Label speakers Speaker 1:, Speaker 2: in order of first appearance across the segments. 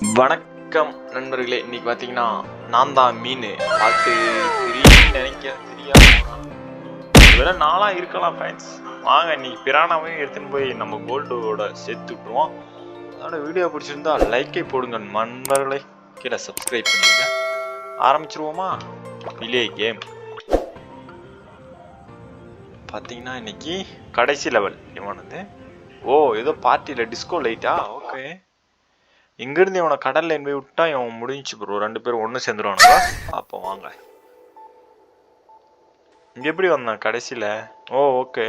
Speaker 1: வணக்கம் நண்பர்களே. இன்னைக்கு பார்த்தீங்கன்னா நான் தான் மீன். பார்த்து தெரியும் நினைக்க தெரியாம. ஒருவேளை நாளா இருக்கலாம் ஃபேன்ஸ் வாங்க இன்னைக்கு பிராணாவையும் எடுத்துன்னு போய் நம்ம கோல்டோட சேர்த்து விட்டுருவோம். அதோட வீடியோ பிடிச்சிருந்தா லைக்கை போடுங்க நண்பர்களே. கீழே சப்ஸ்கிரைப் பண்ணிடுங்க. ஆரம்பிச்சிருவோமா? விலே கேம். பார்த்தீங்கன்னா இன்னைக்கு கடைசி லெவல் இவனது. ஓ ஏதோ பார்ட்டியில் டிஸ்கோ லைட்டா ஓகே இங்கிருந்து இவனை கடல்ல போய் விட்டா இவன் முடிஞ்சு ப்ரோ ரெண்டு பேரும் ஒன்று சேர்ந்துருவானுங்க. அப்போ வாங்க. இங்கே எப்படி வந்தான்? கடைசியில்? ஓ ஓகே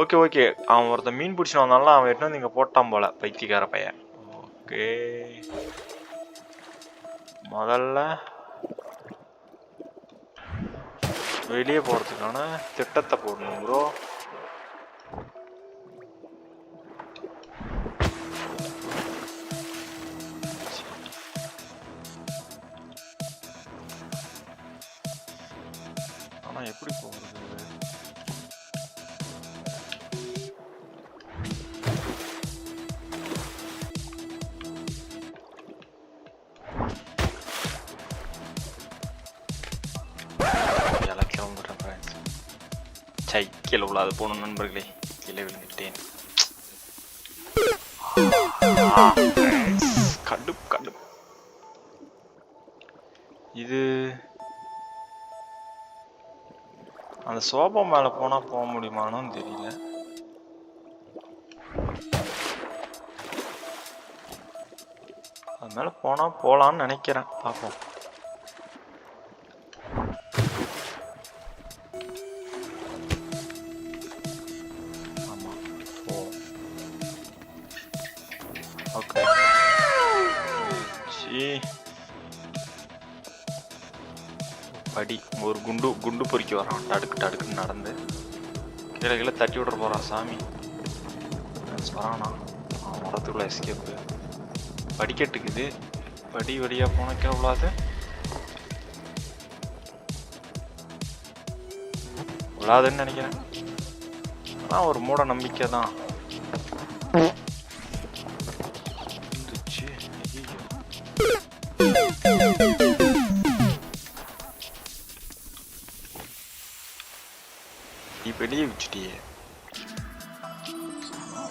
Speaker 1: ஓகே ஓகே அவன் ஒருத்தன் மீன் பிடிச்சின்னு வந்தாலும் அவன் எட்டு வந்து இங்கே போட்டான் போல பைத்தியக்கார பையன். ஓகே முதல்ல வெளியே போகிறதுக்கான திட்டத்தை போடணும் ப்ரோ சை கீழே விழாது. போகணும் நண்பர்களே. கீழே விழுந்துட்டேன். கடுப் கடுப் கடுப்பு கடுப்பு இது அந்த சோபா மேல போனா போக முடியுமானும் தெரியல. அது மேல போனா போலான்னு நினைக்கிறேன். பார்ப்போம். அடி ஒரு குண்டு குண்டு பொறுக்கி வரான். டடுக்கு டடுக்குன்னு நடந்து. கீழே கீழே தட்டி விட்ற போகிறான் சாமி. வரானா அவன் எஸ்கேப்பு படிக்கட்டுக்குது. படி வழியாக போனக்கே கீழே விழாது. விழாதுன்னு நினைக்கிறேன். ஆனால் ஒரு மூட நம்பிக்கை தான் வெளியே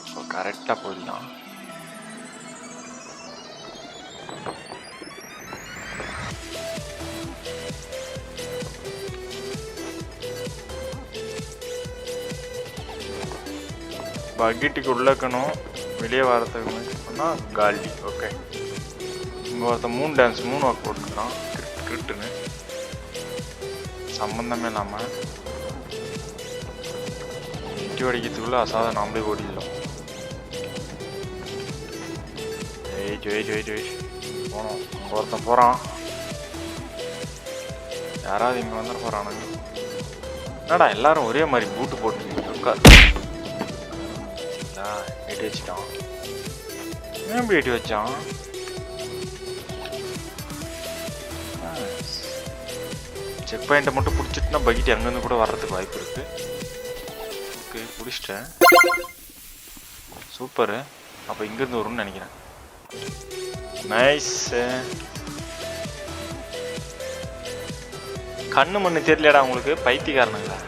Speaker 1: இப்போ கரெக்டாக போயிடலாம் பக்கெட்டுக்கு உள்ளக்கணும். வெளியே வரத்துக்கு முன்னாடி பண்ணால் காலி. ஓகே இங்கே ஒருத்தன் மூணு டான்ஸ் மூணு ஒர்க் போட்டுக்கிறான் கிரிட் கிரிட்டுன்னு சம்மந்தமே இல்லாமல் இட்டி அடிக்கிறதுக்குள்ள அசாத நாமளே ஓடிடலாம் ஏய் ஜெய் ஜெய் ஜெய் போனோம். அங்கே ஒருத்தன் போகிறான் யாராவது இங்கே வந்துட போகிறானுங்க என்னடா எல்லாரும் ஒரே மாதிரி பூட்டு போட்டு உட்கார். எட்டி வச்சுட்டான். ஏன் இப்படி எட்டி வச்சான் செக் பாயிண்ட்டை மட்டும் பிடிச்சிட்டுனா பக்கெட் அங்கேருந்து கூட வர்றதுக்கு வாய்ப்பு இருக்குது பிடிச்சிட்டேன் சூப்பரு அப்போ இங்கேருந்து வரும்னு நினைக்கிறேன். நைஸ் கண்ணு மண்ணு தெரியலடா உங்களுக்கு? பைத்தியக்காரனுங்களா.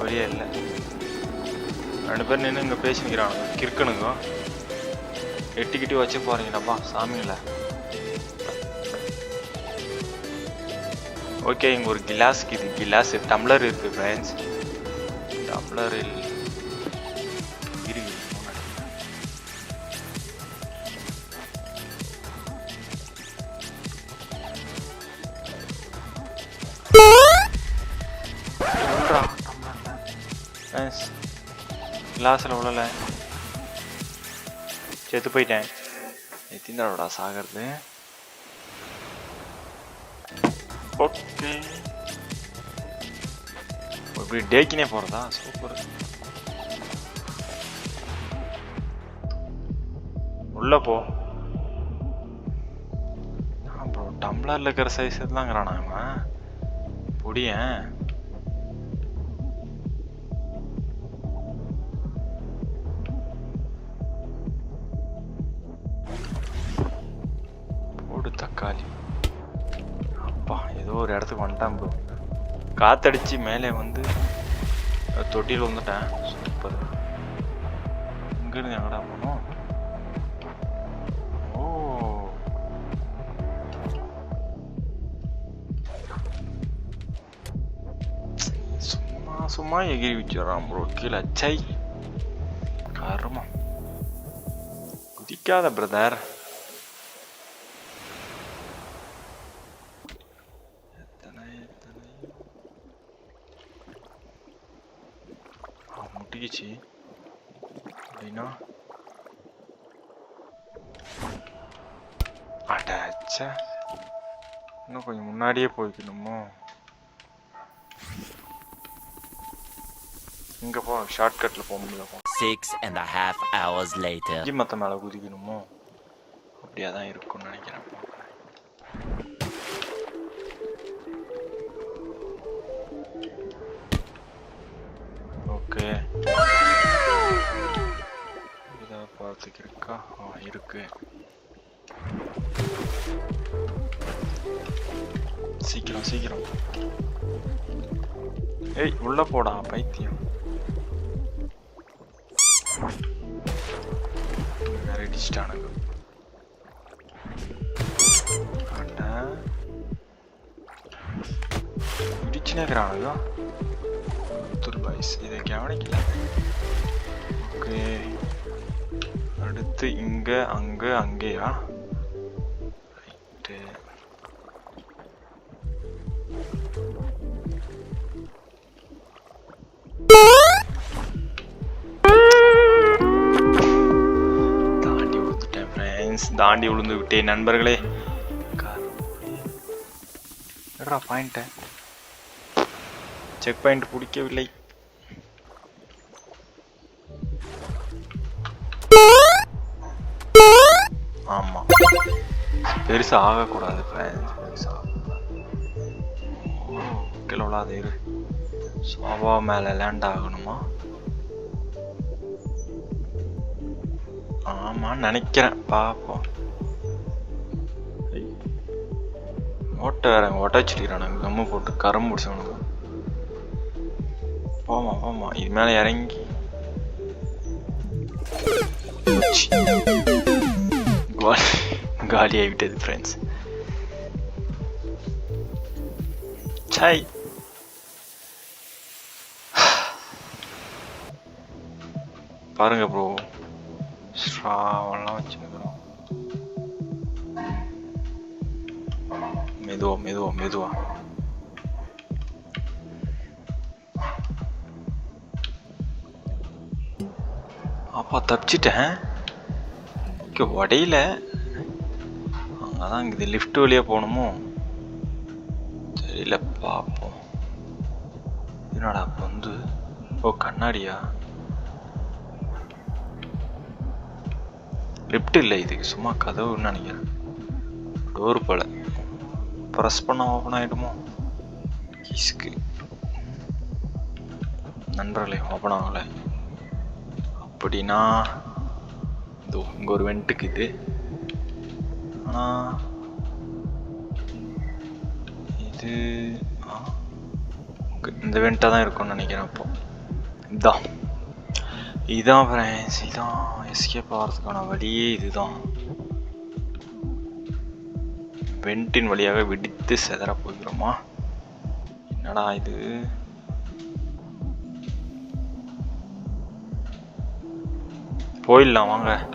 Speaker 1: வழியே இல்லை. ரெண்டு பேரும் நின்று இங்கே பேசிக்கிறானுங்க கிறுக்கனுங்க. எட்டிக்கிட்டி வச்சு போறீங்களாப்பா சாமிங்களா? ஓகே இங்கே ஒரு கிலாஸ் இது கிலாஸ் டம்ளர் இருக்குது ஃப்ரெண்ட்ஸ் டம்ளர் கிளாஸில் விழல செத்து போயிட்டேன். எத்தினாடா சாகிறது. ஓகே இப்படி டேக்கினே போகிறதா சூப்பர் உள்ள போ அப்புறம் டம்ளரில் இருக்கிற சைஸ் எல்லாம் அவன் பொடியன் போடு தக்காளி ஏதோ ஒரு இடத்துக்கு வந்துட்டான் ப்ரோ. காத்தடிச்சு மேலே வந்து தொட்டியில் வந்துட்டேன். சூப்பர் இங்கிருந்து எங்கடா போனோம்? ஓ. சும்மா சும்மா எகிரி வச்சிடறான் ப்ரோ. கீழே சை கருமம். குதிக்காத பிரதர் ஆ முட்டிக்கிச்சு அப்படின்னா அடாச்சா இன்னும் கொஞ்சம் முன்னாடியே போய்க்கணுமோ இங்க போ ஷார்ட்கட்ல போக
Speaker 2: and a half hours later.
Speaker 1: அஞ்சு மத்த மேல குதிக்கணுமோ அப்படியா தான் இருக்கும்னு நினைக்கிறேன் ஏய் உள்ள போடா பைத்தியம். வேற இடிச்சிட்டானுங்க. அட. இடிச்சுனே இருக்கிறானுங்க. துர் பாய்ஸ் இதை கவனிக்கல. ஓகே. அடுத்து இங்கே அங்கே அங்கேயா? தாண்டி விழுந்து விட்டேன் நண்பர்களே. எடா பாயிண்ட்ட செக் பாயிண்ட் பிடிக்கவில்லை. ஆமா. பெருசா ஆகக்கூடாது ஃப்ரெண்ட்ஸ் பெருசா கீழே விழாத இரு. சோபா மேலே லேண்ட் ஆகணுமா? ஆமான்னு நினைக்கிறேன். பார்ப்போம் ஓட்ட ஓட்டை வேற ஓட்ட வச்சுக்கிறானுங்க கம்மு போட்டு கரம் பிடிச்சவனுங்க. போமா போமா இது மேலே இறங்கி. காலி காலி ஆகிவிட்டது ஃப்ரெண்ட்ஸ் சாய் பாருங்க ப்ரோ ஸ்ட்ராவெல்லாம் வச்சுருக்கிறோம் மெதுவா மெதுவா மெதுவா அப்பா தப்பிச்சிட்டேன் ஓகே உடையில அங்கதான் இது லிஃப்ட் வழியா போகணுமோ தெரியல பார்ப்போம் என்னடா வந்து ஓ கண்ணாடியா லிஃப்ட் இல்லை இதுக்கு சும்மா கதவுன்னு நினைக்கிறேன். டோர் போல. ப்ரெஸ் பண்ண ஓப்பன் ஆகிடுமோ கீஸ்க்கு நண்பர்களே ஓப்பன் ஆகலை. அப்படின்னா இதோ இங்கே ஒரு வெண்ட்டுக்கு இது. ஆனால் இது இந்த வெண்ட்டாக தான் இருக்கும்னு நினைக்கிறேன் அப்போ. இதான் இதான் ஃப்ரெண்ட்ஸ் இதான் எஸ்கேப் ஆகிறதுக்கான வழியே இதுதான். வெண்டின் வழியாக வெடித்து செதற போகிறோமா? என்னடா இது? போயிடலாம் வாங்க.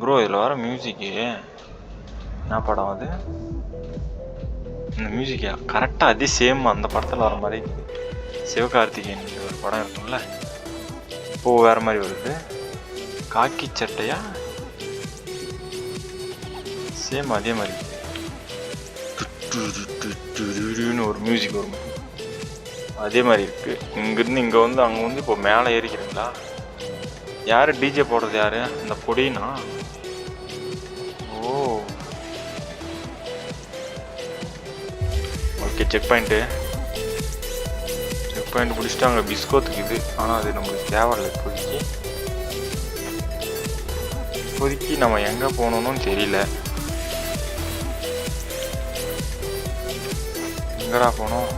Speaker 1: ப்ரோ இதில் வர மியூசிக்கு என்ன படம் அது? இந்த மியூசிக்கா கரெக்டாக அதே சேம் அந்த படத்தில் வர மாதிரி சிவகார்த்திகேயன் ஒரு படம் இருக்கும்ல? இப்போது வேறு மாதிரி வருது. காக்கி சட்டையா? சேம் அதே மாதிரி. ஒரு மியூசிக் வரும் அதே மாதிரி இருக்குது இங்கேருந்து இங்கே வந்து அங்கே வந்து இப்போ மேலே ஏறிக்கிறீங்களா யார் டிஜே போடுறது யார் அந்த பொடினா okay check point check point பிடிச்சிட்டு அங்கே பிஸ்கோத்துக்கு இது. ஆனால் அது நம்மளுக்கு தேவையில்லை இப்போதைக்கு. இப்போதைக்கு நம்ம எங்கே போகணும்னு தெரியல. எங்கடா போனோம்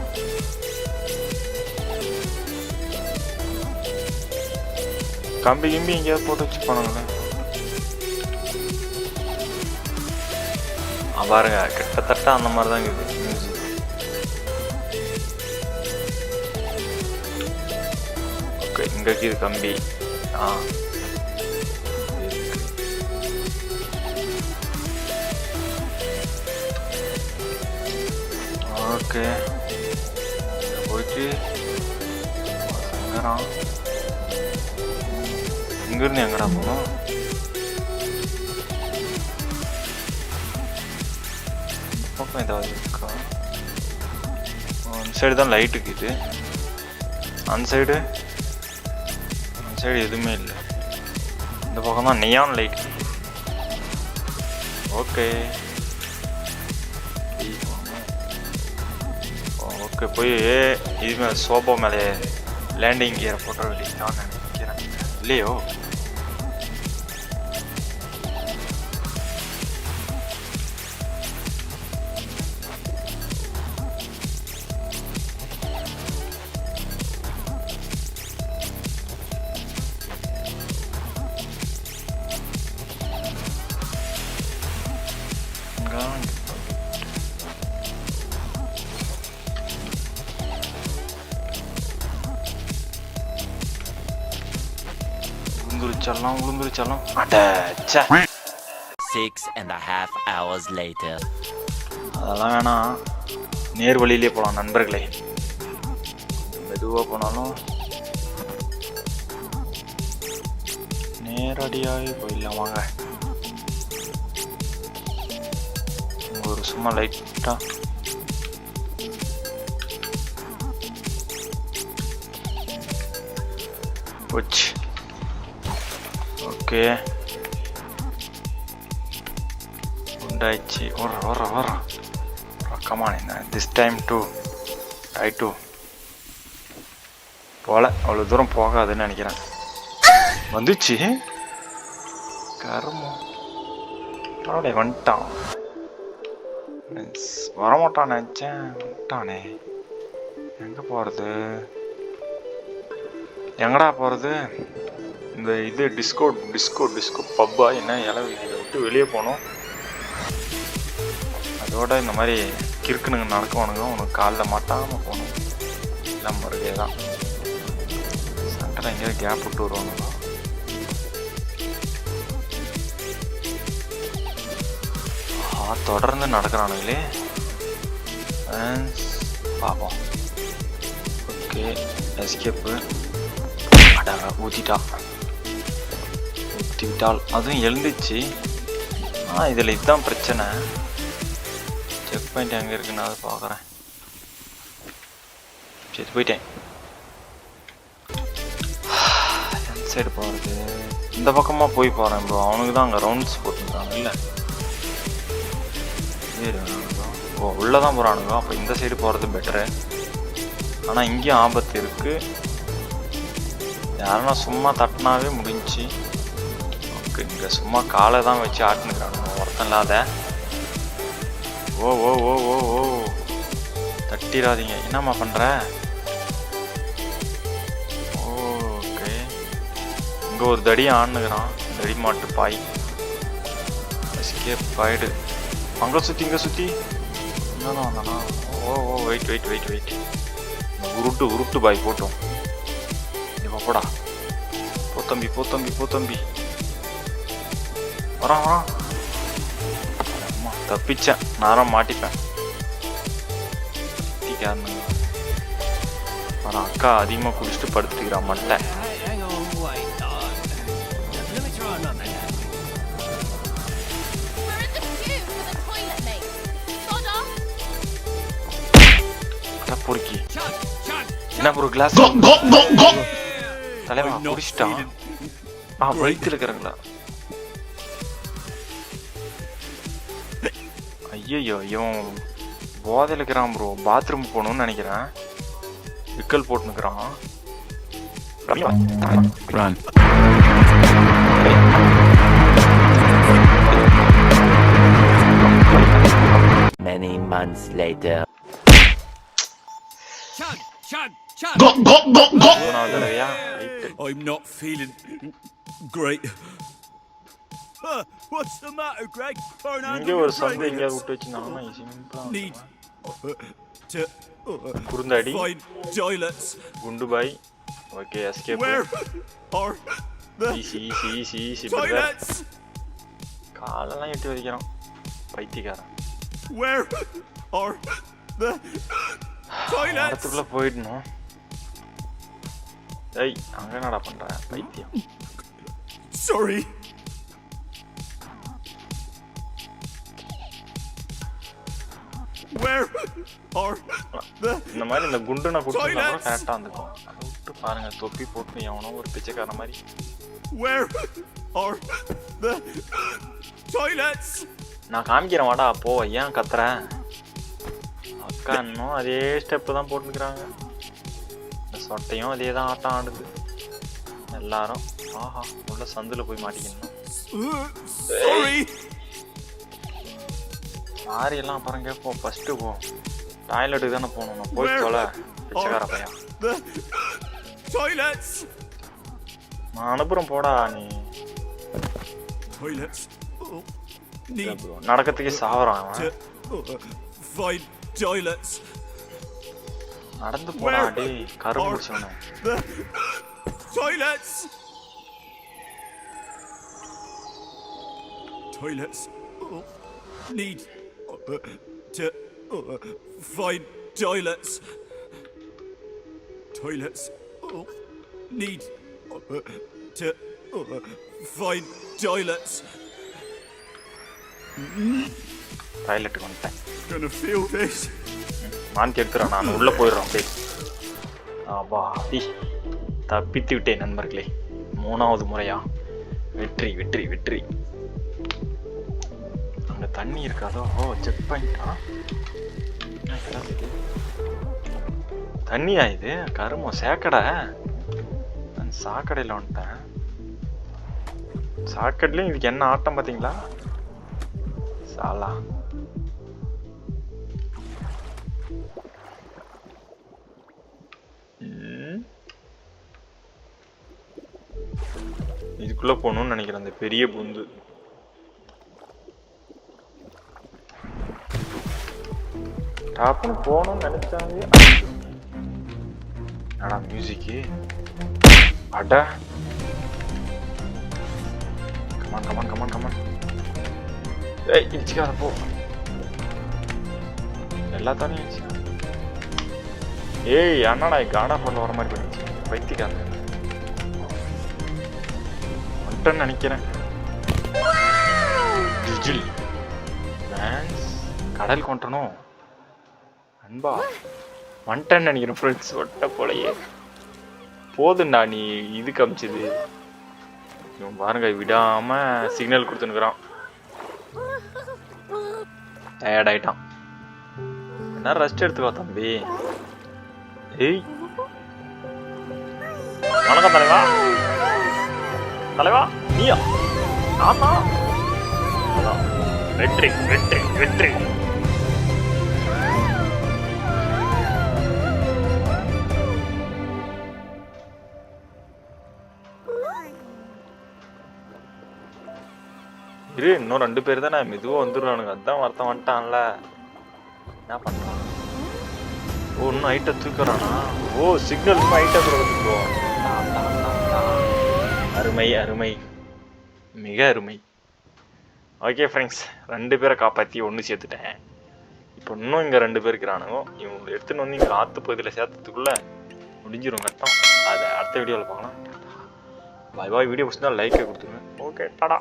Speaker 1: கம்பி கிம்பி எங்கேயாவது போட்டு வச்சு போனாங்களே பாருங்க கிட்டத்தட்ட அந்த மாதிரி தான் இருக்குது இங்க இருக்குது கம்பி ஆ ஓகே போயிட்டு எங்கடா இங்கிருந்து எங்கடா போகணும் பக்கம் ஏதாவது இருக்கா அந்த சைடு தான் லைட் இருக்குது அந்த சைடு சைடு எதுவுமே இல்லை. இந்த பக்கம் தான் நியான் லைட் ஓகே ஓகே போய் இது சோபா மேலே லேண்டிங் கியரை போட்டு வேண்டியதான் நினைக்கிறேன் இல்லையோ? உளுந்துருச்செல்லாம் உளுந்துருச்செல்லாம். அடச்சே
Speaker 2: Six and a half hours later.
Speaker 1: அதெல்லாம் வேணாம் நேர் வழியிலே போகலாம் நண்பர்களே. மெதுவாக போனாலும். நேரடியாகவே போயிடலாம் வாங்க. ஒரு சும்மா லைட்டாக போச்சு. ஓகே. உண்டாயிடுச்சு. வர வர வர come on this time do I do போல. அவ்வளோ தூரம் போகாதுன்னு நினைக்கிறேன். வந்துச்சு. கருமம். பரவாயில்ல வந்துட்டான். வரமாட்டான் நினச்சேன். வந்துட்டானே. எங்கே போகிறது எங்கடா போகிறது இந்த இது டிஸ்கோ டிஸ்கோ டிஸ்கோ பப்பா என்ன இலை இதை விட்டு வெளியே போகணும் அதோட இந்த மாதிரி கிறுக்குனுங்க நடக்குவானுங்க. உனக்கு காலில் மாட்டாமல் போகணும். எல்லாம் முருகே தான். சண்டை எங்கேயாவது கேப் விட்டு வருவாங்க தொடர்ந்து நடக்கிறானுங்களே. பார்ப்போம் ஓகே எஸ்கேப்பு அடா ஊற்றிட்டா ஊற்றி விட்டால் அதுவும் எழுந்துச்சு. ஆ இதில் இதுதான் பிரச்சனை. செக் பாயிண்ட் எங்கே இருக்குன்னு அதை பார்க்குறேன் சரி போயிட்டேன். எந்த சைடு போகிறது இந்த பக்கமாக போய் போகிறேன் ப்ரோ அவனுக்கு தான் அங்கே ரவுண்ட்ஸ் போட்டுருக்காங்க இல்லை? ஓ உள்ளே தான் போகிறானுங்க அப்போ இந்த சைடு போகிறது பெட்டரு ஆனால் இங்கேயும் ஆபத்து இருக்குது யாருன்னா சும்மா தட்டினாவே முடிஞ்சு ஓகே இங்கே சும்மா காலை தான் வச்சு ஆட்டுனுக்கிறாங்க. ஒருத்தன் இல்லாத. ஓ ஓ ஓ ஓ ஓ. தட்டிடாதீங்க என்னம்மா பண்ணுற ஓகே இங்கே ஒரு தடி ஆடுனுக்கிறான். தடி மாட்டு பாய். எஸ்கேப் ஆயிடு. அங்கே சுற்றி இங்கே சுற்றி இன்னும் வந்தானா? ஓ ஓ வெயிட் வெயிட் வெயிட் வெயிட் உருட்டு உருட்டு பாய் போட்டோம். இப்போ போடா போத்தம்பி போத்தம்பி போத்தம்பி வரான் வரான் அம்மா, தப்பிச்சேன் நானும் மாட்டிப்பேன். ஆனால் அக்கா அதிகமாக குடிச்சிட்டு படுத்துக்கிறான் மட்டை பொறுக்கி. என்ன ஒரு கிளாஸ் தலைவா குடிச்சிட்டான் ஆ வயிற்றுல இருக்கிறாங்களா? ஐயோ இவன் போதையில் இருக்கிறான் ப்ரோ பாத்ரூம் போகணும்னு நினைக்கிறேன் விக்கல் போட்டுனுக்குறான்
Speaker 2: Many months later.
Speaker 3: Chug, chug, chug.
Speaker 1: Go, go, go, go.
Speaker 3: I'm not feeling great. What's the matter, Greg?
Speaker 1: இங்கே ஒரு சந்து. எங்கேயாவது விட்டு வச்சிருந்தாங்கன்னா சிம்பிளா
Speaker 3: Need uh, to
Speaker 1: குறுந்தாடி
Speaker 3: find toilets.
Speaker 1: குண்டு boy okay escape
Speaker 3: Where are the
Speaker 1: easy easy easy easy? காலெல்லாம் எட்டி வதைக்கிறான் பைத்தியக்காரன்
Speaker 3: Where are the toilets?
Speaker 1: போயிடணும் ஏய் அங்க என்னடா பண்ற பைத்தியம்
Speaker 3: Sorry. Where are the
Speaker 1: இந்த மாதிரி இந்த குண்டு நான் கொடுத்துருந்தா கூட இருந்துக்கும் அதை விட்டு பாருங்க தொப்பி போட்டு எவனோ ஒரு பிச்சைக்கார மாதிரி
Speaker 3: where are the toilets?
Speaker 1: நான் காமிக்கிறேன் வாடா போ ஏன் கத்துற? அக்கா இன்னும் அதே ஸ்டெப்பு தான் போட்டுக்கிறாங்க சொட்டையும் அதே தான் ஆட்டம் ஆடுது. எல்லாரும் ஆஹா உள்ள சந்துல போய் மாட்டிக்கணும்.
Speaker 3: Uh.
Speaker 1: மாறி எல்லாம் அப்புறம் கேட்போம் ஃபர்ஸ்ட் போ டாய்லெட்டுக்கு தானே போகணும் நான் போய் தொலை பிச்சைக்கார
Speaker 3: are
Speaker 1: பையன்
Speaker 3: toilets?
Speaker 1: நான் அனுப்புறேன் போடா நீ.
Speaker 3: Oh, need
Speaker 1: நடக்கிறதுக்கே சாவறான் அவன்
Speaker 3: uh, find toilets.
Speaker 1: நடந்து போடா டேய் கரும்பு
Speaker 3: toilets? Toilets. Oh, need uh, to uh, find toilets. Toilets. Oh, need uh, to uh, find toilets.
Speaker 1: டாய்லெட்டுக்கு வந்துட்டேன்
Speaker 3: Gonna feel this.
Speaker 1: வாந்தி எடுத்துறேன் நான் உள்ள போயிடுறேன் அப்படியே ஆபா தப்பித்து விட்டேன் நண்பர்களே மூணாவது முறையா வெற்றி வெற்றி வெற்றி அங்க தண்ணி இருக்காதோ ஓ செக் பண்ணிட்டா தண்ணியா இது? கருமம் சேக்கடை? நான் சாக்கடையில் வந்துட்டேன். சாக்கடையிலையும் இதுக்கு என்ன ஆட்டம் பார்த்தீங்களா? சாலா. இதுக்குள்ளே இதுக்குள்ள போகணும்னு நினைக்கிறேன் அந்த பெரிய பொந்து. டாப்னு போகணும்னு நினைச்சாங்க. என்னடா மியூசிக்கு அட. கமான் கமான் கமான் கமான் ஏய் இடிச்சுக்காத போ. எல்லாத்தாலையும் இடிச்சுக்காத ஏய் அண்ணாடா காடா போல வர மாதிரி பண்ணிச்சு பைத்தியக்காரன். வந்துட்டேன்னு நினைக்கிறேன். கடல் கொண்டனும் அன்பா வந்துட்டேன்னு நினைக்கிறேன் ஃப்ரெண்ட்ஸ் ஒட்ட போலயே. போதுண்டா நீ இது காமிச்சது இவன் பாருங்க விடாம சிக்னல் கொடுத்துனுக்குறான் டயர்ட் ஆயிட்டான். என்ன ரெஸ்ட் எடுத்துக்கோ தம்பி? ஏய். வணக்கம் தலைவா. தலைவா நீயா? ஆமா அதான். வெற்றி வெற்றி வெற்றி. இரு இன்னும் ரெண்டு பேர் தானே. மெதுவாக வந்துடுவானுங்க அதான் ஒருத்தன் வந்துட்டான்ல. என்ன பண்ணுறான் ஓ இன்னும் ஹைட்டை தூக்குறானா? ஓ சிக்னல் ஹைட்டை கொடுத்துருவோம் அருமை அருமை. மிக அருமை. ஓகே ஃப்ரெண்ட்ஸ் ரெண்டு பேரை காப்பாற்றி ஒன்று சேர்த்துட்டேன். இப்போ இன்னும் இங்கே ரெண்டு பேர் இருக்கிறானுங்க. இவங்க எடுத்துன்னு வந்து இங்கே ஆற்று பகுதியில் சேர்த்ததுக்குள்ளே முடிஞ்சிரும் கட்டம். அதை அடுத்த வீடியோவில் பார்க்கலாம். பாய் பாய். வீடியோ பிடிச்சிருந்தா லைக்கை கொடுத்துருங்க. Okay tata.